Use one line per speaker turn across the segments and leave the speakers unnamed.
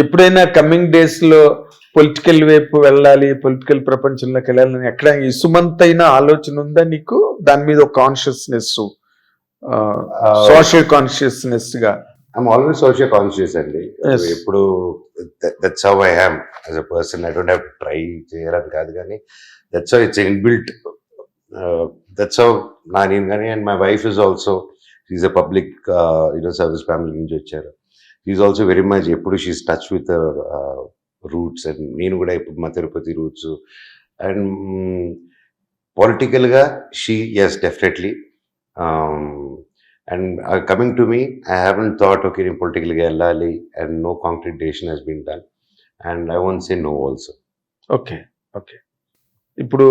ఎప్పుడైనా కమింగ్ డేస్లో పొలిటికల్ వైపు వెళ్ళాలి పొలిటికల్ ప్రపంచంలోకి వెళ్ళాలని ఎక్కడ ఈ సుమంత్ అయిన ఆలోచన ఉందా నీకు? దాని మీద ఒక కాన్షియస్నెస్ సోషల్ కాన్షియస్నెస్గా.
ఐఎమ్ ఆల్వేస్ సోషల్ కాన్షియస్ అండి. ఎప్పుడు that's how I am as a person I don't have try చేయాలని కాదు కానీ that's how it's inbuilt that's how నా నేను కానీ and my wife is also is a public you know service family నుంచి వచ్చారు. ఈజ్ ఆల్సో వెరీ మచ్ ఎప్పుడు she's touch with roots and నేను కూడా ఇప్పుడు మా తిరుపతి రూట్స్ అండ్ పొలిటికల్గా she is definitely and coming to me I haven't thought okay నేను పొలిటికల్గా వెళ్ళాలి and no concrete decision he's been done and I won't say no also
okay okay ఇప్పుడు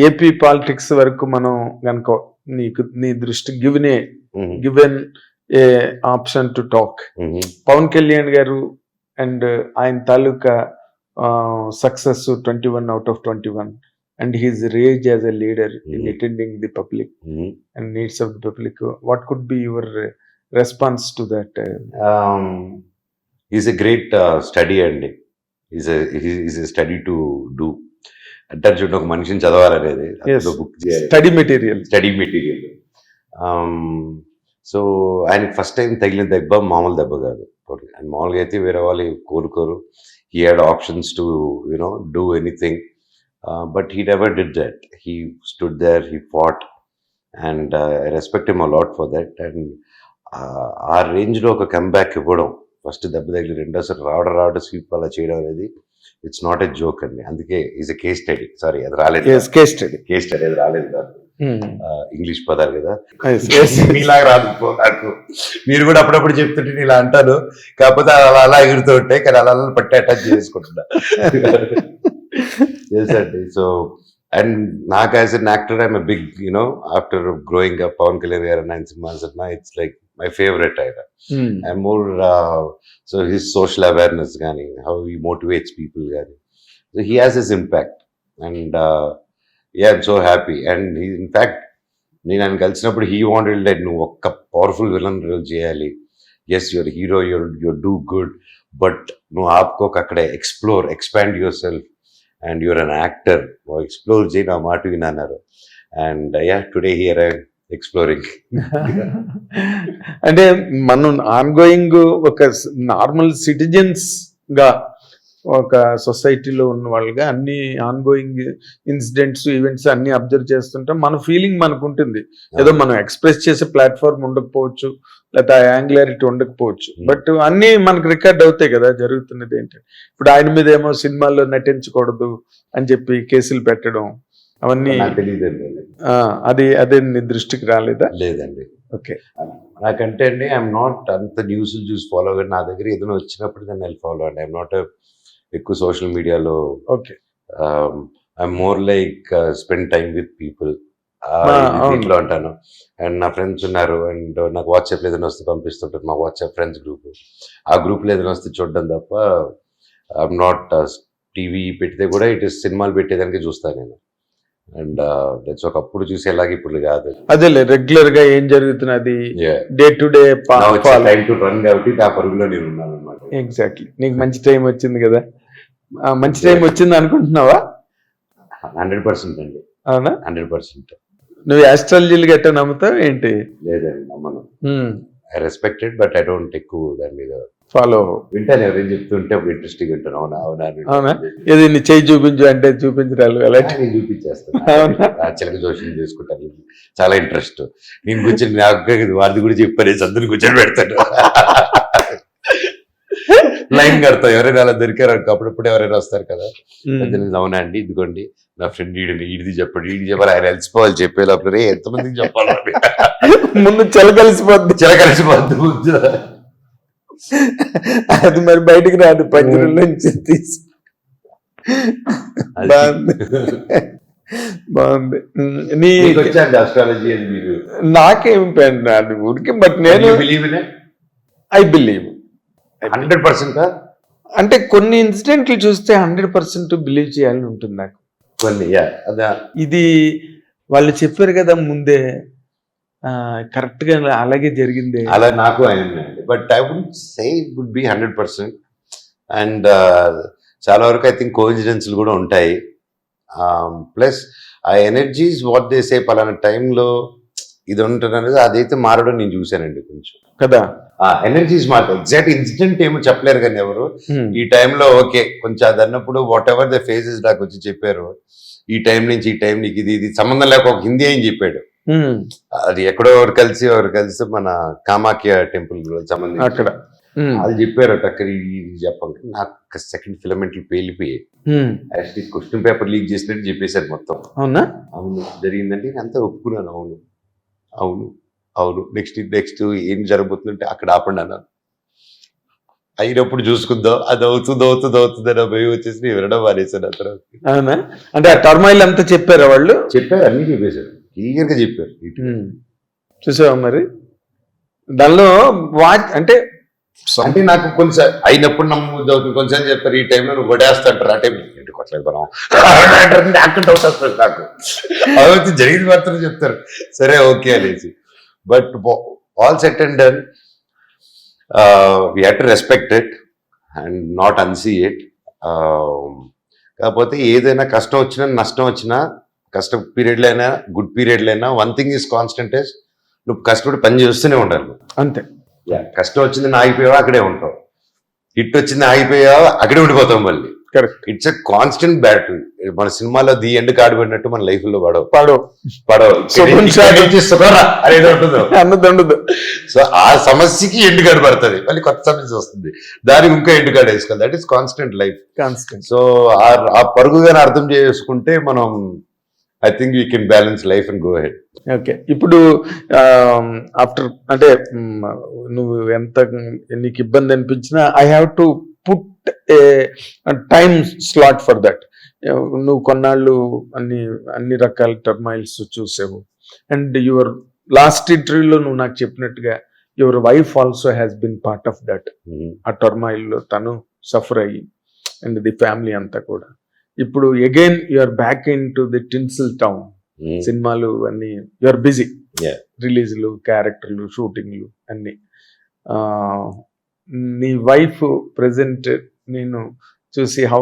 AP politics వరకు మనం కనుక నీకు నీ దృష్టి given given a option to talk. Pawan Kalyan గారు అండ్ ఆయన తాలూకా success twenty one out of twenty one. And he's raise as a leader in. Attending the public and needs of the public. What could be your response to that
is a great study అండి is is a study to do అంటారు చూడండి ఒక మనిషిని చదవాలనేది.
Study material
study material so ఆయనకి first time తగిలిన దెబ్బ మామూలు దెబ్బ కాదు. అండ్ మామూలుగా అయితే వేరే వాళ్ళు కోరుకోరు he had options to you know do anything but he never did that he stood there he fought and I respect him a lot for that and ఆ రేంజ్లో ఒక కంబ్యాక్ ఇవ్వడం ఫస్ట్ దెబ్బ తగిలి రెండోసారి రావడం రావడం స్వీప్ అలా చేయడం అనేది ఇట్స్ నాట్ ఎ జోక్ అండి. అందుకే is a case study sorry అది రాలేదు.
కేస్ స్టడీ
కేస్ స్టడీ అది రాలేదు. ఇంగ్లీష్ పదాలు కదా.
Hmm.
మీలాగా రాదు నాకు. మీరు కూడా అప్పుడప్పుడు చెప్తుంటే నేను ఇలా అంటాను. కాకపోతే అలా అలా ఎగురుతూ ఉంటాయి కానీ అలా అలా పట్టి అటాచ్ చేసుకుంటున్నా ఎస్ అండి. సో అండ్ నాకు as an actor I'm big you know after growing up Pawan Kalyan గారు నైన్ సినిమాస్ అన్నా ఇట్స్ లైక్ మై ఫేవరెట్ ఆయన.
Hmm.
I'm more so his social awareness కానీ హౌ హీ మోటివేట్స్ పీపుల్ కానీ so he has his impact and yeah I'm so happy and he in fact నేను ఆయన కలిసినప్పుడు he wanted like నువ్వు ఒక్క powerful villain role చేయాలి. As your hero your your do good but నువ్వు ఆపుకోక అక్కడే. Explore expand your self and your an actor explore చేయి నా మాట వినన్నారు. And yeah today here I exploring
అంటే మనం ఆన్గోయింగ్ ఒక నార్మల్ సిటిజన్స్గా ఒక సొసైటీలో ఉన్న వాళ్ళుగా అన్ని ఆన్గోయింగ్ ఇన్సిడెంట్స్ ఈవెంట్స్ అన్ని అబ్జర్వ్ చేస్తుంటాం. మన ఫీలింగ్ మనకు ఉంటుంది ఏదో మనం ఎక్స్ప్రెస్ చేసే ప్లాట్ఫామ్ ఉండకపోవచ్చు లేకపోతే ఆ యాంగులారిటీ ఉండకపోవచ్చు. బట్ అన్ని మనకు రికార్డ్ అవుతాయి కదా జరుగుతున్నది ఏంటి? ఇప్పుడు ఆయన మీద ఏమో సినిమాల్లో నటించకూడదు అని చెప్పి కేసులు పెట్టడం అవన్నీ అది. అదే నీ దృష్టికి రాలేదా?
లేదండి.
ఓకే.
నాకంటే అండి ఐఎమ్ నాట్ అంత న్యూస్ చూసి ఫాలో అవ్వండి నా దగ్గర ఏదైనా వచ్చినప్పుడు దాన్ని వెళ్ళి ఫాలో అండి. ఐఎమ్ నాట్ ఎక్కువ సోషల్ మీడియాలో
okay.
I'm more like spend time with people. దీంట్లో అంటాను. అండ్ నా ఫ్రెండ్స్ ఉన్నారు అండ్ నాకు వాట్సాప్ ఏదైనా వస్తే పంపిస్తుంటారు మా వాట్సాప్ ఫ్రెండ్స్ గ్రూప్. ఆ గ్రూప్లో ఏదైనా వస్తే చూడడం తప్ప ఐఎమ్ నాట్ టీవీ పెడితే కూడా ఇటు సినిమాలు పెట్టేదానికి చూస్తాను నేను. అండ్ దట్స్ ఒకప్పుడు చూసేలాగా ఇప్పుడు కాదు.
అదేలే రెగ్యులర్గా ఏం జరుగుతున్నది. Day to day
time to run కాబట్టి ఆ పరుగులో నేను ఉన్నాను అనమాట
ఎగ్జాక్ట్లీ నీకు మంచి టైం వచ్చింది కదా. మంచి టైం వచ్చింది అనుకుంటున్నావా?
హండ్రెడ్ పర్సెంట్ అండి.
అవునా?
Hundred percent.
నువ్వు ఆస్ట్రాలజీలు గట్ట నమ్ముతావు ఏంటి?
లేదండి నమ్మను. I respected but I don't ఎక్కువ దాని మీద
ఫాలో
వింటాను. ఎవరైనా చెప్తుంటే అప్పుడు ఇంట్రెస్టింగ్ వింటాను. అవునా అవునా
అవునా? ఏది నీ చేయి చూపించు అంటే చూపించరాలు అలాంటి
నేను చూపించేస్తాను. చిలక జోషం చేసుకుంటాను. చాలా ఇంట్రెస్ట్ నేను కూర్చొని నాకు వారిది కూడా చెప్పాను. అందరిని కూర్చొని పెడతాను. లైన్ కడతాం ఎవరైనా అలా దొరికారు అప్పుడప్పుడు ఎవరైనా వస్తారు కదా. పెద్ద నేను అవునా అండి? ఇదిగోండి. నా ఫ్రెండ్ ఈడిని ఈడిది చెప్పండి ఈడి చెప్పాలి ఆయన కలిసిపోవాలి చెప్పే లోపల. రే ఎంతమందికి చెప్పాలి
ముందు చెలకలిసిపోద్ది
చిలకలిసిపోద్దు
అది మరి బయటికి రాదు పంజరం నుంచి తీసి. బాగుంది. బాగుంది. నీ
మీకు వచ్చాండి అస్ట్రాలజీ అని మీరు?
నాకేం పెన్ అది ఊరికి బట్ నేను ఐ బిలీవ్
హండ్రెడ్ పర్సెంట్?
అంటే కొన్ని ఇన్సిడెంట్లు చూస్తే హండ్రెడ్ పర్సెంట్ బిలీవ్ చేయాలని ఉంటుంది నాకు.
కొన్ని
ఇది వాళ్ళు చెప్పారు కదా ముందే కరెక్ట్గా అలాగే జరిగింది.
అలా నాకు అయిందండి but I would say would be hundred percent. And చాలా వరకు ఐ థింక్ కోఇన్సిడెన్స్లు కూడా ఉంటాయి. ప్లస్ ఆ ఎనర్జీస్ వాట్ దే సే పలానా టైంలో ఇది ఉంటుంది అనేది అదైతే మారడం నేను చూశానండి కొంచెం.
కదా?
ఆ ఎనర్జీస్ మాట ఎగ్జాక్ట్ ఇన్సిడెంట్ ఏమో చెప్పలేరు కానీ ఎవరు. ఈ టైంలో ఓకే కొంచెం అది అన్నప్పుడు వాట్ ఎవర్ ద ఫేజెస్ దాకా వచ్చి చెప్పారు. ఈ టైం నుంచి ఈ టైం నీకు ఇది ఇది సంబంధం లేక ఒక హిందీ అని చెప్పాడు. అది ఎక్కడో ఎవరు కలిసి ఎవరు కలిసి మన కామాఖ్య టెంపుల్ సంబంధించి
అక్కడ.
అది చెప్పారు అక్కడ ఇది చెప్పండి నాకు సెకండ్ ఫిలమెంట్లు పేలిపోయాయి. యాక్చువల్లీ క్వశ్చన్ పేపర్ లీక్ చేసినట్టు చెప్పేశారు మొత్తం.
అవునా?
అవును జరిగిందంటే నేను అంతా ఒప్పుకున్నాను అవును. అవును అవును. నెక్స్ట్ నెక్స్ట్ ఏం జరగబోతుందంటే అక్కడ ఆపండి అన్నాను. అయినప్పుడు చూసుకుందాం. అది అవుతుంది అవుతుంది అవుతుంది అని భయం వచ్చేసి వినడం మానేశాను తర్వాత.
అవునా? అంటే ఆ టర్మాయిల్ అంతా చెప్పారా వాళ్ళు?
చెప్పారు అన్ని చెప్పేశారు. క్లియర్గా చెప్పారు
చూసావా మరి? దానిలో వాచ్ అంటే
అంటే నాకు కొంచెం అయినప్పుడు నమ్ముద్దు అవుతుంది కొంచెం చెప్తారు ఈ టైంలో నువ్వు కొట్టేస్తాంటారు. ఆ టైం ఏంటి కొట్టలేదు మనం అక్కడ డౌట్ వస్తుంది నాకు. అదైతే జరిగింది మాత్రం చెప్తారు. సరే ఓకే అనేసి. But all set and done we have to respect it and not unsee it కాకపోతే ఏదైనా కష్టం వచ్చినా నష్టం వచ్చినా కష్ట పీరియడ్లో అయినా గుడ్ పీరియడ్లో అయినా one thing is constant is నువ్వు కష్టపడి పని చేస్తూనే ఉండాలి.
అంతే.
కష్టం వచ్చింది ఆగిపోయావా? అక్కడే ఉంటావు. హిట్ వచ్చింది ఆగిపోయావా? అక్కడే ఉండిపోతాం మళ్ళీ.
Correct
it's a constant battle మన సినిమాలో ది ఎండ్ కాడిపడినట్టు మన లైఫ్లో పడవు.
పాడు
పడవు
ఉండదు.
సో ఆ సమస్యకి ఎండ్ కార్డు పడుతుంది. మళ్ళీ కొత్త సమస్య వస్తుంది. దానికి ఇంకా ఎండ్ కార్డు వేసుకోవాలి. That is constant life
constant
so ఆ పరుగుగానే అర్థం చేసుకుంటే మనం I think you can balance life and go ahead
okay ఇప్పుడు ఆఫ్టర్ అంటే మ్, నువ్వు ఎంత నీకు ఇబ్బంది అనిపించినా I have to put a time slot for that నువ్వు కొన్నాళ్ళు అన్ని అన్ని రకాల టర్మైల్స్ చూసావు. అండ్ యువర్ లాస్ట్ ఇంటర్వ్యూలో నువ్వు నాకు చెప్పినట్టుగా your wife also has been part of that ఆ టర్మాయిల్లో తను సఫర్ అయ్యి అండ్ ది ఫ్యామిలీ అంతా కూడా. ఇప్పుడు again you're back into the tinsel town సినిమాలు అన్ని యూఆర్ బిజీ
Yeah.
రిలీజ్లు క్యారెక్టర్లు షూటింగ్లు అన్ని. నీ వైఫ్ ప్రెసెంట్ నేను చూసి how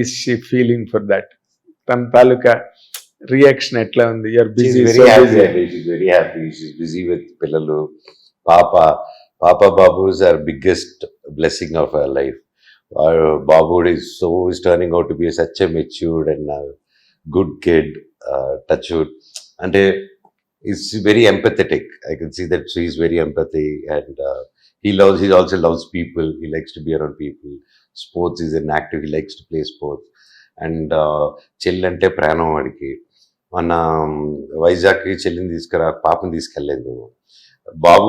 is she feeling for that తన తాలూకా రియాక్షన్ ఎట్లా ఉంది? You're busy
very happy busy with పిల్లలు. పాప పాప బాబు is our biggest blessing of our life బాబుడ్ so is turning out be such a matured and good kid touch అంటే is very empathetic I can see that is very empathy and he loves he also loves people he likes to be around people sports is an active he likes to play sports and చెల్లి అంటే ప్రాణం వాడికి. మన um, వైజాగ్కి చెల్లిని తీసుకురా పాపని తీసుకెళ్ళలేదు మేము. బాబు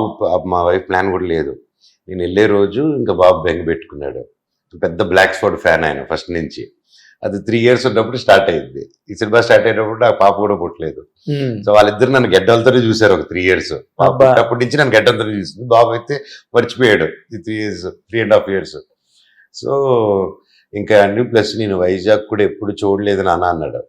మా వైఫ్ ప్లాన్ కూడా లేదు. నేను వెళ్ళే రోజు ఇంకా బాబు బెంగ పెట్టుకున్నాడు. పెద్ద బ్లాక్ స్పాట్ ఫ్యాన్ ఆయన ఫస్ట్ నుంచి. అది త్రీ ఇయర్స్ ఉన్నప్పుడు స్టార్ట్ అయింది. ఈ సినిమా స్టార్ట్ అయినప్పుడు నాకు పాప కూడా పుట్టలేదు. సో వాళ్ళిద్దరు నన్ను గడ్డలతోనే చూశారు ఒక త్రీ ఇయర్స్. అప్పటి నుంచి నన్ను గడ్డలతోనే చూసింది. బాబు అయితే మర్చిపోయాడు ఈ three years three and half years so ఇంకా అన్ని ప్లస్ నేను వైజాగ్ కూడా ఎప్పుడు చూడలేదు నాన్న అన్నాడు.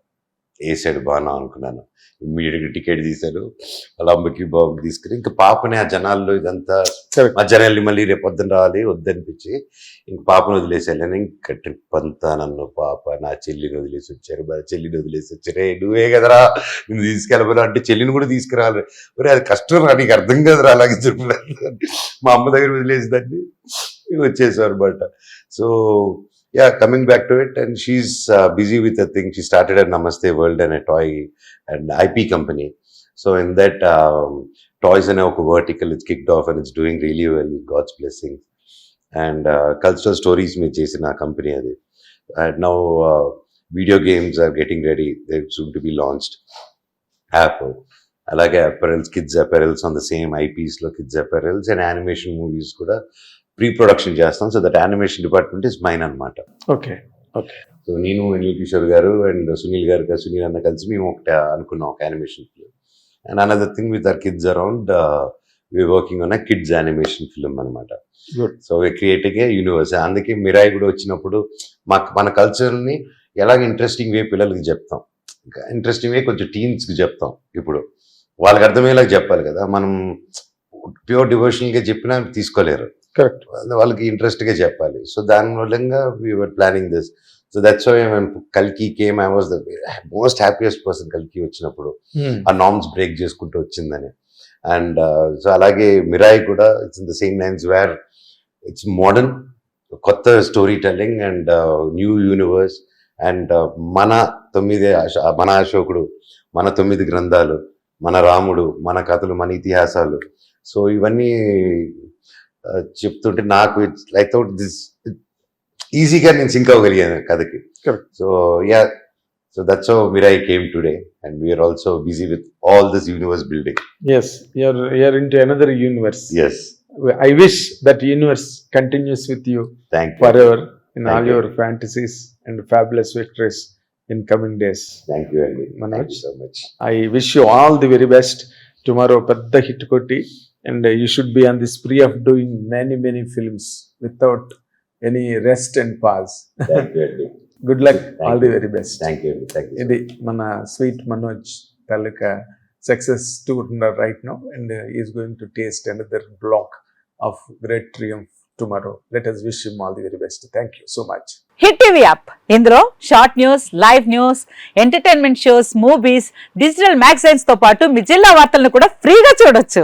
వేసాడు బాగా అనుకున్నాను. ఇమ్మీడియట్గా టికెట్ తీశారు. వాళ్ళ అమ్మకి బాబుకి తీసుకుని ఇంకా పాపని ఆ జనాల్లో ఇదంతా
Correct.
మధ్యాహ్నం మళ్ళీ రేపు పొద్దున రావాలి వద్దనిపించి ఇంక పాపను వదిలేసి వెళ్ళాను. ఇంకా ట్రిప్ అంతా నన్ను పాప నా చెల్లిని వదిలేసి వచ్చారు. మా చెల్లిని వదిలేసి వచ్చారు "ఏ, నువ్వే కదరా? నేను తీసుకెళ్ళబోను? అంటే చెల్లిని కూడా తీసుకురావాలి. ఒరే అది కష్టం రా నీకు అర్థం కదరా? అలాగే చెప్పలేదు మా అమ్మ దగ్గర వదిలేసి దాన్ని వచ్చేసారు అనమాట so ya coming back to it and she is busy with a thing she started at Namaste world and toy and IP company so in that toys అనే ఒక vertical it's kicked off and it's doing really well with god's blessing and cultural stories మీరు చేసిన company అది and now video games are getting ready they soon to be launched app అలాగే apparels kids apparels on the same ఐపీస్లో kids apparels and animation movies కూడా pre production చేస్తాం so that animation department is mine అనమాట
okay
so నేను అనిల్ కిషోర్ గారు and Sunil గారు సునీల్ అన్న కలిసి మేము ఒకటి అనుకున్నాం ఒక animation film and another thing with our kids around we working on kids animation film అనమాట. సో క్రియేటింగ్ ఏ యూనివర్స్ అందుకే మిరాయి కూడా వచ్చినప్పుడు మాకు మన కల్చర్ని ఎలాగ ఇంట్రెస్టింగ్ వే పిల్లలకి చెప్తాం. ఇంట్రెస్టింగ్ వే కొంచెం టీన్స్కి చెప్తాం ఇప్పుడు. వాళ్ళకి అర్థమయ్యేలాగా చెప్పాలి కదా. మనం ప్యూర్ డివోషనల్గా చెప్పినా తీసుకోలేరు.
కరెక్ట్
వాళ్ళకి ఇంట్రెస్ట్గా చెప్పాలి. సో దాని మూలంగా we are planning this so that's why కల్కి came I was the most happiest person కల్కి వచ్చినప్పుడు. ఆ నామ్స్ బ్రేక్ చేసుకుంటూ వచ్చిందని. అండ్ సో అలాగే మిరాయి కూడా it's in the same lines where it's modern కొత్త story telling and new universe and మన తొమ్మిది మన అశోకుడు మన తొమ్మిది గ్రంథాలు మన రాముడు మన కథలు మన ఇతిహాసాలు. సో ఇవన్నీ uh, చెప్తుంటే నాకు ఇట్స్ లైక్ అవుట్ దిస్ ఈజీగా నేను సింక్ అవ్వగలిగాను కథకి. So ya so that's how Mirai came today and we're also busy with all this universe building
yes you're you're into another universe
yes
I wish that universe continues with you
thank you
forever in
Thank
all
you.
your fantasies and fabulous victories in coming days.
Thank you అండి you so much
I wish you all the very best. Tomorrow, పెద్ద hit కొట్టి and uh, you should be on the spree of doing many, many films without any rest and pause.
Thank you అండి
Good luck,
Thank
all the
you.
very best.
Thank you అండి thank you
ఇది మన sweet Manoj taluka success tour right now and is going to taste another block of great triumph tomorrow let us wish him all the very best thank you so much
hit TV app ఇందులో short news live news entertainment shows movies digital మ్యాగజైన్స్తో పాటు మీ జిల్లా వార్తలను కూడా ఫ్రీగా చూడొచ్చు.